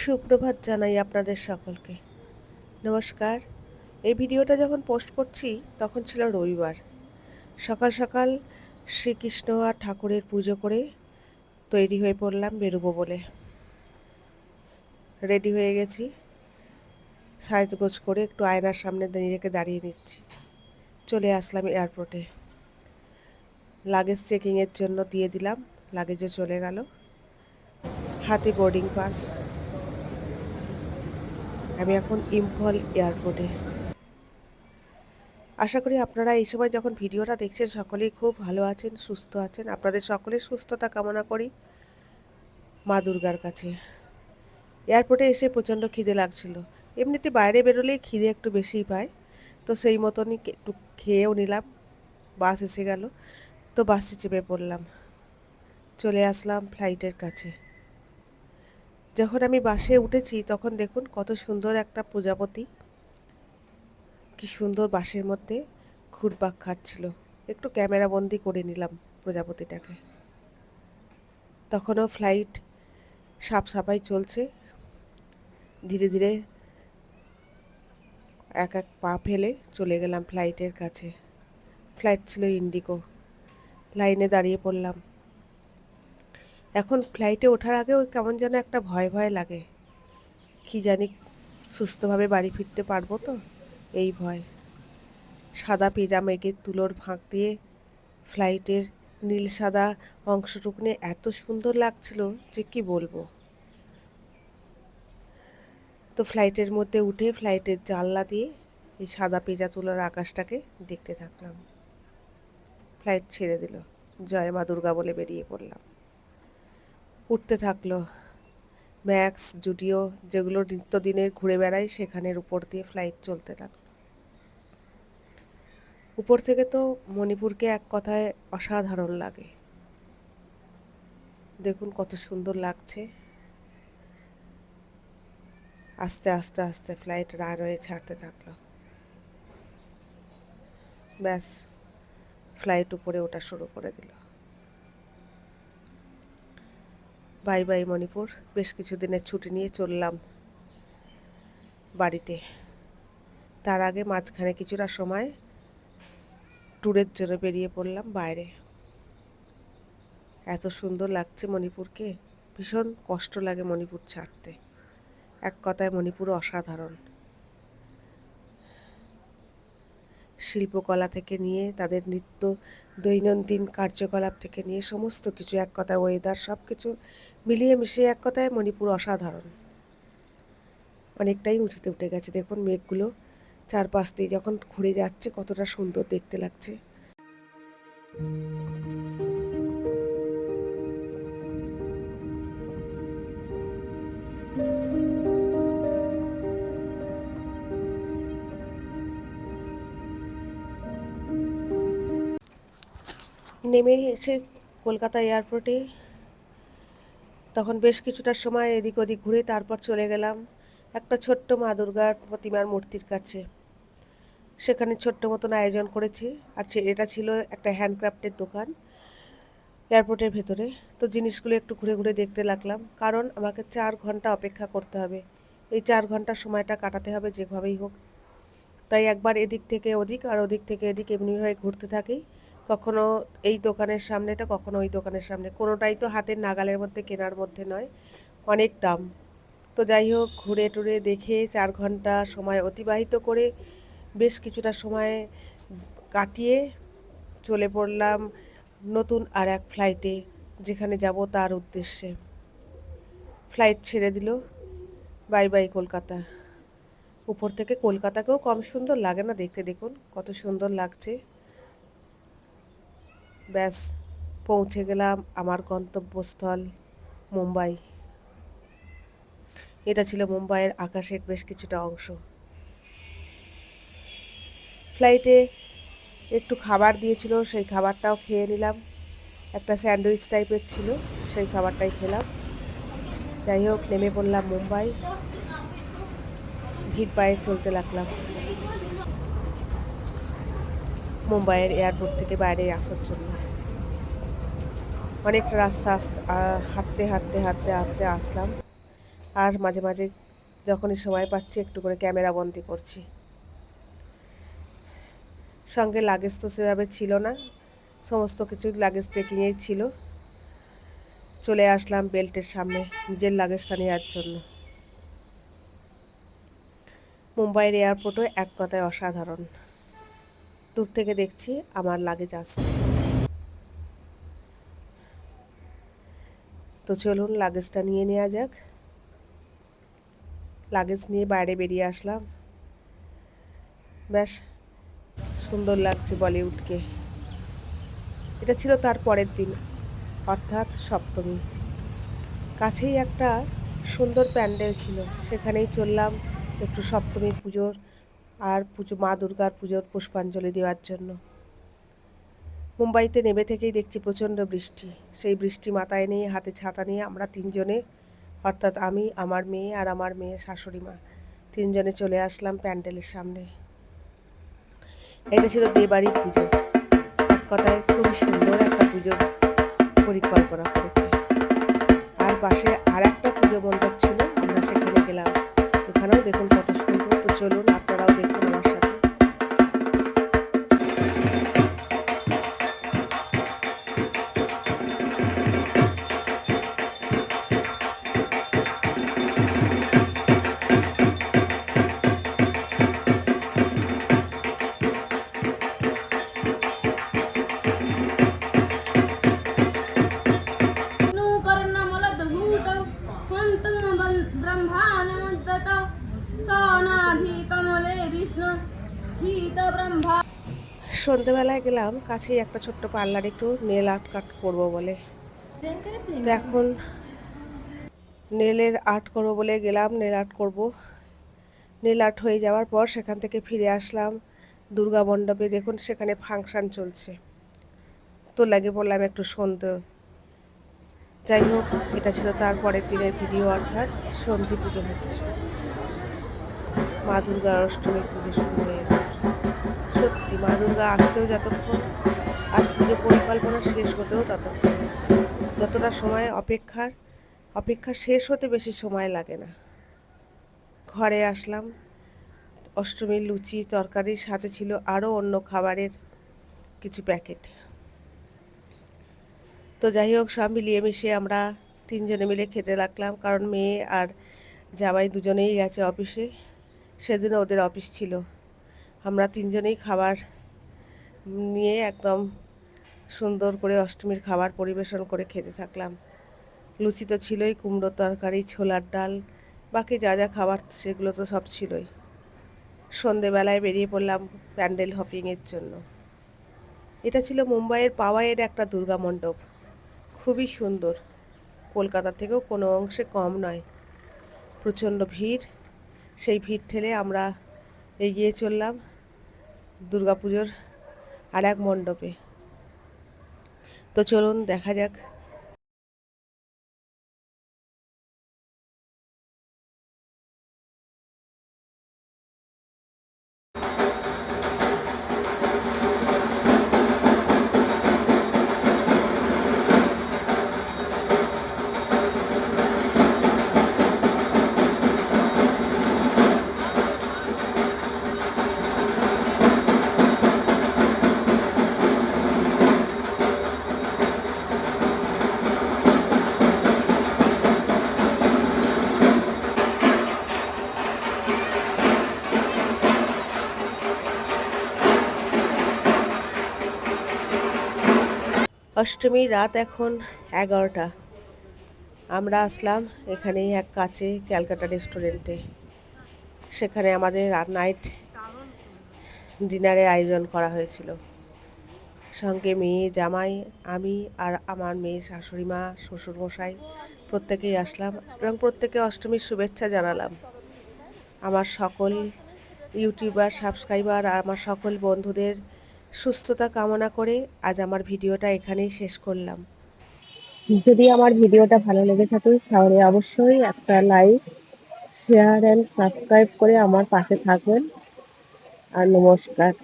সুপ্রভাত জানাই আপনাদের সকলকে। নমস্কার। এই ভিডিওটা যখন পোস্ট করছি, তখন ছিল রবিবার। সকাল সকাল শ্রীকৃষ্ণ আর ঠাকুরের পুজো করে তৈরি হয়ে পড়লাম বেরোবো বলে। রেডি হয়ে গেছি। সাজগোজ করে একটু আয়নার সামনে নিজেকে দাঁড়িয়ে নিচ্ছি। চলে আসলাম এয়ারপোর্টে লাগেজ চেকিংয়ের জন্য দিয়ে দিলাম। লাগেজও চলে গেল। হাতে বোর্ডিং পাস আমি এখন ইম্ফল এয়ারপোর্টে। আশা করি আপনারা এই সময় যখন ভিডিওটা দেখছেন, সকলেই খুব ভালো আছেন, সুস্থ আছেন। আপনাদের সকলের সুস্থতা কামনা করি মা দুর্গার কাছে। এয়ারপোর্টে এসে প্রচণ্ড খিদে লাগছিল। এমনিতে বাইরে বেরোলেই খিদে একটু বেশিই পায়। তো সেই মতনই একটু খেয়েও নিলাম। বাস এসে গেল। তো বাসে চেপে পড়লাম। চলে আসলাম ফ্লাইটের কাছে। যখন আমি বাসে উঠেছি, তখন দেখুন কত সুন্দর একটা প্রজাপতি। কি সুন্দর বাসের মধ্যে ঘুরপাক খাচ্ছিল। একটু ক্যামেরা বন্দি করে নিলাম প্রজাপতিটাকে। তখনও ফ্লাইট সাপ সাপাই চলছে। ধীরে ধীরে এক এক পা ফেলে চলে গেলাম ফ্লাইটের কাছে। ফ্লাইট ছিল ইন্ডিগো। লাইনে দাঁড়িয়ে পড়লাম। এখন ফ্লাইটে ওঠার আগেও কেমন যেন একটা ভয় ভয় লাগে। কি জানি সুস্থভাবে বাড়ি ফিরতে পারব তো, এই ভয়। সাদা পেজা মেঘের তুলোর ফাঁক দিয়ে ফ্লাইটের নীল সাদা অংশটুকুনে এত সুন্দর লাগছিল যে কি বলব। তো ফ্লাইটের মধ্যে উঠে ফ্লাইটের জানলা দিয়ে এই সাদা পেজা তুলোর আকাশটাকে দেখতে থাকলাম। ফ্লাইট ছেড়ে দিল। জয় মা দুর্গা বলে বেরিয়ে পড়লাম। উঠতে থাকল। ম্যাক্স, জুডিও যেগুলো নিত্যদিনের ঘুরে বেড়ায় সেখানের উপর দিয়ে ফ্লাইট চলতে থাকল। উপর থেকে তো মণিপুরকে এক কথায় অসাধারণ লাগে। দেখুন কত সুন্দর লাগছে। আস্তে আস্তে আস্তে ফ্লাইট রানওয়ে ছাড়তে থাকল। ব্যাস, ফ্লাইট উপরে ওঠা শুরু করে দিল। বাই বাই মণিপুর, বেশ কিছুদিনের ছুটি নিয়ে চললাম বাড়িতে। তার আগে মাঝখানে কিছুটা সময় ট্যুরের জন্য বেরিয়ে পড়লাম বাইরে। এত সুন্দর লাগছে মণিপুরকে, ভীষণ কষ্ট লাগে মণিপুর ছাড়তে। এক কথায় মণিপুর অসাধারণ। শিল্পকলা থেকে নিয়ে, তাদের নিত্য দৈনন্দিন কার্যকলাপ থেকে নিয়ে, সমস্ত কিছু এক কথায় ওয়েদার সব কিছু মিলিয়ে মিশিয়ে এক কথায় মণিপুর অসাধারণ। অনেকটাই উঁচুতে উঠে গেছে। দেখুন মেঘগুলো চারপাশ দিয়ে যখন ঘুরে যাচ্ছে, কতটা সুন্দর দেখতে লাগছে। নেমে এসে কলকাতা এয়ারপোর্টে। তখন বেশ কিছুটা সময় এদিক ওদিক ঘুরে তারপর চলে গেলাম একটা ছোট্ট মা দুর্গার প্রতিমার মূর্তির কাছে। সেখানে ছোট্ট মতন আয়োজন করেছি আর সে, এটা ছিল একটা হ্যান্ডক্রাফটের দোকান এয়ারপোর্টের ভেতরে। তো জিনিসগুলো একটু ঘুরে ঘুরে দেখতে লাগলাম, কারণ আমাকে চার ঘণ্টা অপেক্ষা করতে হবে। এই চার ঘণ্টার সময়টা কাটাতে হবে যেভাবেই হোক। তাই একবার এদিক থেকে ওদিক আর ওদিক থেকে এদিক এমনিভাবে ঘুরতে থাকি। কখনো এই দোকানের সামনেটা কখনো ওই দোকানের সামনে। কোনোটাই তো হাতের নাগালের মধ্যে কেনার মধ্যে নয়, অনেক দাম। তো যাই হোক ঘুরে টুরে দেখে চার ঘণ্টা সময় অতিবাহিত করে বেশ কিছুটা সময় কাটিয়ে চলে পড়লাম নতুন আর এক ফ্লাইটে যেখানে যাব তার উদ্দেশ্যে। ফ্লাইট ছেড়ে দিল বাই বাই কলকাতা। উপর থেকে কলকাতাকেও কম সুন্দর লাগে না দেখতে, দেখুন কত সুন্দর লাগছে। ব্যাস, পৌঁছে গেলাম আমার গন্তব্যস্থল মুম্বাই। এটা ছিল মুম্বাইয়ের আকাশের বেশ কিছুটা অংশ। ফ্লাইটে একটু খাবার দিয়েছিল, সেই খাবারটাও খেয়ে নিলাম। একটা স্যান্ডউইচ টাইপের ছিল, সেই খাবারটাই খেলাম। যাই হোক, নেমে পড়লাম মুম্বাই। ভিড় পায়ে চলতে লাগলাম। মুম্বাইয়ের এয়ারপোর্ট থেকে বাইরে আসার জন্য। অনেকটা রাস্তা আসতে হাঁটতে হাঁটতে হাঁটতে হাঁটতে আসলাম। আর মাঝে মাঝে যখনই সময় পাচ্ছি একটু করে ক্যামেরা বন্দি করছি। সঙ্গে লাগেজ তো সেভাবে ছিল না। সমস্ত কিছু লাগেজ চেকিংয়েই ছিল। চলে আসলাম বেল্টের সামনে নিজের লাগেজটা নেওয়ার জন্য। মুম্বাইয়ের এয়ারপোর্টও এক কথায় অসাধারণ। দূর থেকে দেখছি, আমার লাগেজ আসছে। তো চলুন, লাগেজটা নিয়ে নেওয়া যাক। লাগেজ নিয়ে বাইরে বেরিয়ে আসলাম। বেশ সুন্দর লাগছে বলিউডকে। এটা ছিল তার পরের দিন, অর্থাৎ সপ্তমী। কাছেই একটা সুন্দর প্যান্ডেল ছিল, সেখানেই চললাম একটু সপ্তমী পুজোর। আর পুজো, মা দুর্গার পুজোর পুষ্পাঞ্জলি দেওয়ার জন্য। মুম্বাইতে নেমে থেকেই দেখছি প্রচণ্ড বৃষ্টি। সেই বৃষ্টি মাথায় নিয়ে, হাতে ছাতা নিয়ে আমরা তিনজনে, অর্থাৎ আমি, আমার মেয়ে আর আমার মেয়ে শাশুড়ি মা, তিনজনে চলে আসলাম প্যান্ডেলের সামনে। এটা ছিল দেবাড়ি পুজো। এক কথায় খুবই সুন্দর একটা পুজো পরিকল্পনা করেছে। আর পাশে আর একটা পুজো মণ্ডপ ছিল, আমরা সেখানে গেলাম। এখানেও দেখুন কত সুন্দর। তো চলুন সন্ধ্যেবেলায় সন্ধেবেলায় গেলাম, কাছেই একটা ছোট্ট পার্লার একটু নেল আর্ট কাট করব বলে। এখন নেলের আর্ট করব বলে গেলাম, নেল আর্ট করব। নেল আর্ট হয়ে যাওয়ার পর সেখান থেকে ফিরে আসলাম দুর্গা মণ্ডপে। দেখুন, সেখানে ফাংশান চলছে। তো লাগে পড়লাম একটু সন্ধে। যাই হোক, এটা ছিল তারপরের দিনের ভিডিও, অর্থাৎ সন্ধি পুজো হচ্ছে। মা দুর্গার অষ্টমী পুজো শুরু হয়ে গেছে। সত্যি, মা দুর্গা আসতেও যতক্ষণ আর পুজো পরিকল্পনা শেষ হতেও ততক্ষণ। যতটা সময় অপেক্ষার, অপেক্ষা শেষ হতে বেশি সময় লাগে না। ঘরে আসলাম, অষ্টমীর লুচি, তরকারির সাথে ছিল আরও অন্য খাবারের কিছু প্যাকেট। তো যাই হোক, সব মিলিয়ে মিশিয়ে আমরা তিনজনে মিলে খেতে লাগলাম, কারণ মেয়ে আর জামাই দুজনেই গেছে অফিসে। সেদিন ওদের অফিস ছিল। আমরা তিনজনেই খাবার নিয়ে একদম সুন্দর করে অষ্টমীর খাবার পরিবেশন করে খেতে থাকলাম। লুচি তো ছিলই, কুমড়োর তরকারি, ছোলার ডাল, বাকি যা যা খাবার সেগুলো তো সব ছিলই। সন্ধেবেলায় বেরিয়ে পড়লাম প্যান্ডেল হপিংয়ের জন্য। এটা ছিল মুম্বাইয়ের পাওয়াইয়ের একটা দুর্গা মণ্ডপ। খুবই সুন্দর। কলকাতা থেকেও কোনো অংশে কম নয়। প্রচণ্ড ভিড় সেই ভিড় ঠেলে আমরা এগিয়ে চললাম দুর্গাপুজোর আর এক মণ্ডপে। তো চলুন দেখা যাক অষ্টমী রাত এখন এগারোটা। আমরা আসলাম এখানেই এক কাছে ক্যালকাটা রেস্টুরেন্টে। সেখানে আমাদের নাইট ডিনারের আয়োজন করা হয়েছিল। সঙ্গে মেয়ে, জামাই, আমি আর আমার মেয়ে শাশুড়ি মা, শ্বশুরমশাই প্রত্যেকেই আসলাম এবং প্রত্যেকে অষ্টমীর শুভেচ্ছা জানালাম। আমার সকল ইউটিউবার, সাবস্ক্রাইবার আর আমার সকল বন্ধুদের সুস্থতা কামনা করে আজ আমার ভিডিওটা এখানেই শেষ করলাম। যদি আমার ভিডিওটা ভালো লেগে থাকে, তাহলে অবশ্যই একটা লাইক শেয়ার অ্যান্ড সাবস্ক্রাইব করে আমার পাশে থাকবেন। আর নমস্কার।